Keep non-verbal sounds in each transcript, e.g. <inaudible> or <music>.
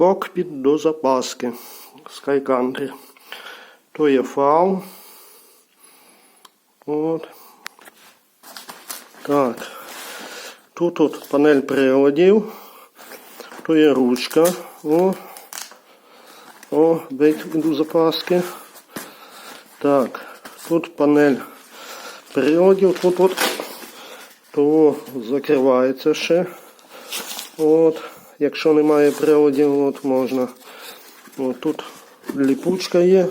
Кокпіт до запаски. Sky Country. То є фау. От. Так. Тут от панель приладів. То є ручка. О. О, до запаски. Так. Тут панель приладів. Тут от того закривається ще. От. Якщо немає приладів, от можна. От тут ліпучка є.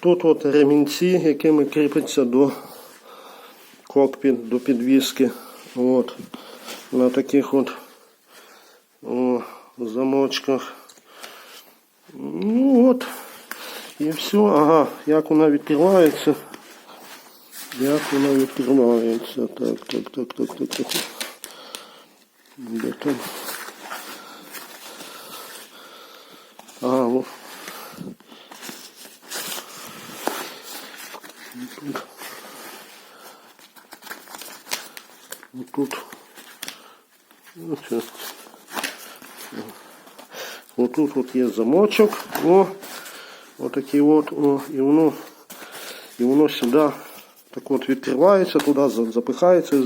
Тут от ремінці, якими кріпиться до кокпіт, до підвіски. От. На таких от о, замочках. Ну от. І все. Ага, як вона відкривається. Як вона відкривається. Так, так, так, так, так, так. Де там? Ага, о. Тут. Тут. Це. Отут от є замочок. О, отакий от, о, і воно, і воно сюди так от відкривається, туди за- запихається,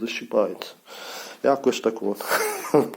защіпається. Якось так от. <laughs>